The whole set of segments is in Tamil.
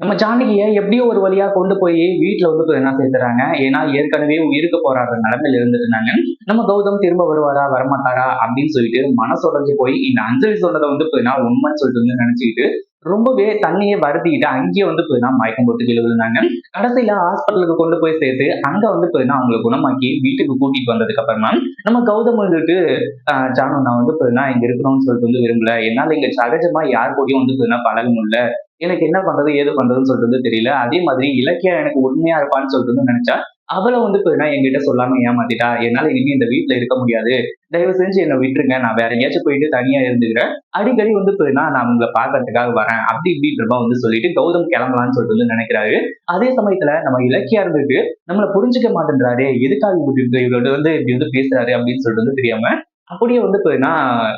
நம்ம ஜானகியை எப்படியோ ஒரு வழியா கொண்டு போய் வீட்டுல வந்து என்ன சேர்த்துறாங்க? ஏன்னா ஏற்கனவே உயிருக்கு போராடுற நிலைமையில இருந்திருந்தாங்க. நம்ம கௌதம் திரும்ப வருவாரா வரமாட்டாரா அப்படின்னு சொல்லிட்டு மனசுடைஞ்சு போய் இந்த அஞ்சலி சொன்னதை வந்து போய் உண்மைன்னு சொல்லிட்டு வந்து நினைச்சுக்கிட்டு ரொம்பவே தண்ணியை வருத்திக்கிட்டு அங்கேயே வந்து போயினா மயக்கம் போட்டு கீழே விழுந்தாங்க. கடைசியில ஹாஸ்பிட்டலுக்கு கொண்டு போய் சேர்த்து அங்க வந்து போயினா அவங்களை குணமாக்கி வீட்டுக்கு கூட்டிட்டு வந்ததுக்கு அப்புறமா நம்ம கௌதம் வந்துட்டு ஜானு நான் வந்து போயினா இங்க இருக்கணும்னு சொல்லிட்டு வந்து விரும்பல. என்னால இங்க சகஜமா யார் கூடயும் வந்து போயினா பழக முடியல. எனக்கு என்ன பண்றது ஏது பண்றதுன்னு சொல்லிட்டு தெரியல. அதே மாதிரி இலக்கியா எனக்கு உண்மையா இருப்பான்னு சொல்லிட்டு நினைச்சா அவளை வந்து போயினா என்கிட்ட சொல்லாம ஏமாத்திட்டா என்னால இனிமே இந்த வீட்டுல இருக்க முடியாது. தயவு செஞ்சு என்னை விட்டுருங்க. நான் வேற எங்கேயாச்சும் போயிட்டு தனியா இருந்துக்கிறேன். அடிக்கடி வந்து போயினா நான் உங்களை பாக்கிறதுக்காக வரேன். அப்படி இப்படின்றமா வந்து சொல்லிட்டு கௌதம் கிளம்பலாம்னு சொல்லிட்டு வந்து நினைக்கிறாரு. அதே சமயத்துல நம்ம இலக்கியா இருந்துட்டு நம்மளை புரிஞ்சுக்க மாட்டேன்றாரு. எதுக்காக இவரோட வந்து இப்படி வந்து பேசுறாரு அப்படின்னு சொல்லிட்டு வந்து தெரியாம அப்படியே வந்து போயினா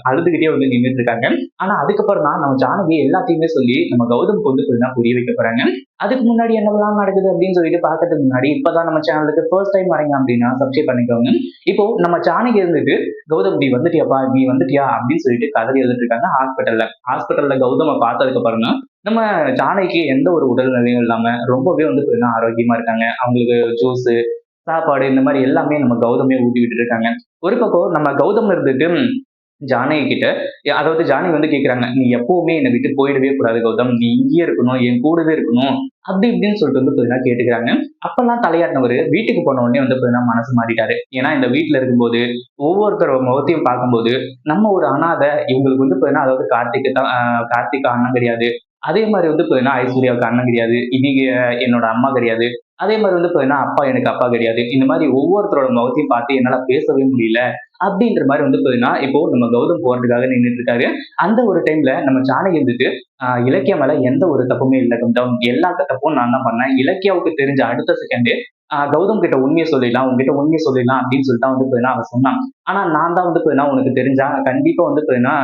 அழுதுகிட்டே வந்து நின்றுட்டு இருக்காங்க. ஆனா அதுக்கப்புறம் தான் நம்ம ஜானகி எல்லாத்தையுமே சொல்லி நம்ம கௌதமுக்கு வந்து போயினா புரிய வைக்க போறாங்க. அதுக்கு முன்னாடி என்னவெல்லாம் நடக்குது அப்படின்னு சொல்லிட்டு பார்க்கறதுக்கு முன்னாடி இப்பதான் நம்ம சேனலுக்கு ஃபர்ஸ்ட் டைம் வரீங்க அப்படின்னா சப்ஸ்கிரைப் பண்ணிக்கோங்க. இப்போ நம்ம ஜானகி இருந்துட்டு கௌதம் நீ வந்துட்டியாப்பா? நீ வந்துட்டியா? அப்படின்னு சொல்லிட்டு கதறி எழுதிட்டு இருக்காங்க ஹாஸ்பிட்டல்ல ஹாஸ்பிட்டல்ல கௌதம பார்த்ததுக்கு அப்புறம் தான் நம்ம ஜானகிக்கு எந்த ஒரு உடல்நிலையும் இல்லாம ரொம்பவே வந்து போயினா ஆரோக்கியமா இருக்காங்க. அவங்களுக்கு ஜூஸ் சாப்பாடு இந்த மாதிரி எல்லாமே நம்ம கௌதமே ஊட்டி இருக்காங்க. ஒரு பக்கம் நம்ம கௌதம் இருந்துட்டு ஜானகி கிட்ட அதாவது ஜானகி வந்து கேக்குறாங்க நீ எப்பவுமே என்னை விட்டு போயிடவே கூடாது கௌதம். நீ இங்கேயே இருக்கணும் என் கூடவே இருக்கணும். அப்படி இப்படின்னு சொல்லிட்டு வந்து போயினா கேட்டுக்கிறாங்க. அப்பெல்லாம் தலையாட்டினவர் வீட்டுக்கு போன உடனே வந்து பார்த்தீங்கன்னா மனசு மாறிட்டாரு. ஏன்னா இந்த வீட்டுல இருக்கும்போது ஒவ்வொருத்தர் முகத்தையும் பார்க்கும்போது நம்ம ஒரு அனாதை இவங்களுக்கு வந்து போயினா அதாவது கார்த்திக்கு தான் கார்த்திக் அண்ணன் கிடையாது. அதே மாதிரி வந்து பார்த்தீங்கன்னா ஐஸ்வர்யாவுக்கு அண்ணன் கிடையாது இன்னைக்கு என்னோட அம்மா கிடையாது. அதே மாதிரி வந்து பார்த்தீங்கன்னா அப்பா எனக்கு அப்பா கிடையாது. இந்த மாதிரி ஒவ்வொருத்தரோட முகத்தையும் பார்த்து என்னால பேசவே முடியல அப்படின்ற மாதிரி வந்து பார்த்தீங்கன்னா இப்போ நம்ம கௌதம் போறதுக்காக நின்றுட்டு இருக்காரு. அந்த ஒரு டைம்ல நம்ம ஜானகி இருந்துட்டு ஆஹ் இலக்கியா மேல எந்த ஒரு தப்புமே இல்லை கௌதம். எல்லா தப்பும் நான் தான் பண்ணேன். இலக்கியாவுக்கு தெரிஞ்ச அடுத்த செகண்டு கௌதம் கிட்ட உண்மையை சொல்லிடலாம் உங்ககிட்ட உண்மையை சொல்லிடலாம் அப்படின்னு சொல்லிட்டு வந்து பார்த்தீங்கன்னா அவன் சொன்னான். ஆனா நான் தான் வந்து பார்த்தீங்கன்னா உனக்கு தெரிஞ்சா கண்டிப்பா வந்து பார்த்தீங்கன்னா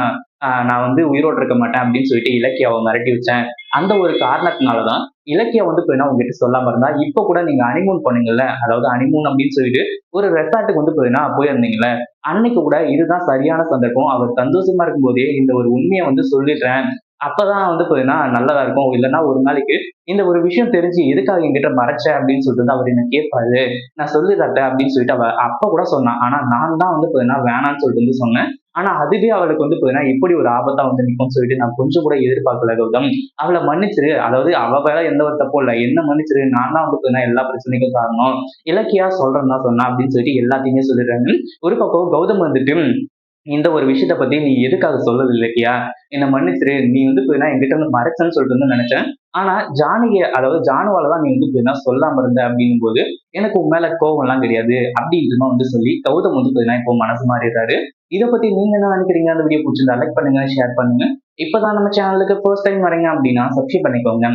நான் வந்து உயிரோடு இருக்க மாட்டேன் அப்படின்னு சொல்லிட்டு இலக்கியாவை மிரட்டி வச்சேன். அந்த ஒரு காரணத்தினாலதான் இலக்கியா வந்து போயினா உங்ககிட்ட சொல்லாம இருந்தா இப்ப கூட நீங்க அனிமூன் பண்ணீங்கல்ல அதாவது அனிமூன் அப்படின்னு சொல்லிட்டு ஒரு ரெசார்ட்டுக்கு வந்து போயினா போயிருந்தீங்கல்ல அன்னைக்கு கூட இதுதான் சரியான சந்தர்ப்பம். அவர் சந்தோஷமா இருக்கும்போதே இந்த ஒரு உண்மையை வந்து சொல்லிடுறேன். அப்பதான் வந்து பார்த்தீங்கன்னா நல்லதா இருக்கும். இல்லைன்னா ஒரு நாளைக்கு இந்த ஒரு விஷயம் தெரிஞ்சு எதுக்காக என்கிட்ட மறைச்ச அப்படின்னு சொல்லிட்டு அவர் என்ன கேட்பாரு. நான் சொல்லி தட்டேன் அப்படின்னு சொல்லிட்டு அவ அப்ப கூட சொன்னான். ஆனா நான் தான் வந்து பார்த்தீங்கன்னா வேணான்னு சொல்லிட்டு வந்து சொன்னேன். ஆனா அதுவே அவளுக்கு வந்து பார்த்தீங்கன்னா இப்படி ஒரு ஆபத்தா வந்து நிற்கும்னு சொல்லிட்டு நான் கொஞ்சம் கூட எதிர்பார்க்கல கௌதம். அவளை மன்னிச்சிரு. அதாவது அவ வேலை எந்த ஒரு தப்பும் இல்லை. என்ன மன்னிச்சிரு? நான் தான் வந்து பார்த்தீங்கன்னா எல்லா பிரச்சனைக்கும் காரணம். இலக்கியா சொல்றேன் தான் சொன்னா அப்படின்னு சொல்லிட்டு எல்லாத்தையுமே சொல்லிடுறாங்க ஒரு பக்கம் கௌதம் வந்துட்டு இந்த ஒரு விஷயத்த பத்தி நீ எதுக்காக சொல்லது இல்லையா? என்ன மன்னிச்சிரு. நீ வந்து நான் எங்கிட்ட வந்து மறைச்சேன்னு சொல்லிட்டு வந்து நினைச்சேன். ஆனா ஜானகி அதாவது ஜானுவால தான் நீ வந்து நான் சொல்லாம இருந்த அப்படிங்கும் போது எனக்கு உன் மேல கோவம் எல்லாம் கிடையாது அப்படின்றமா வந்து சொல்லி கௌதம் வந்து நான் இப்போ மனசு மாறிடுறாரு. இதை பத்தி நீங்க என்ன நினைக்கிறீங்க? அந்த வீடியோ பிடிச்சிருந்தா லைக் பண்ணுங்க ஷேர் பண்ணுங்க. இப்பதான் நம்ம சேனலுக்கு ஃபர்ஸ்ட் டைம் வரீங்க அப்படின்னா சப்ஸ்கிரைப் பண்ணிக்கோங்க.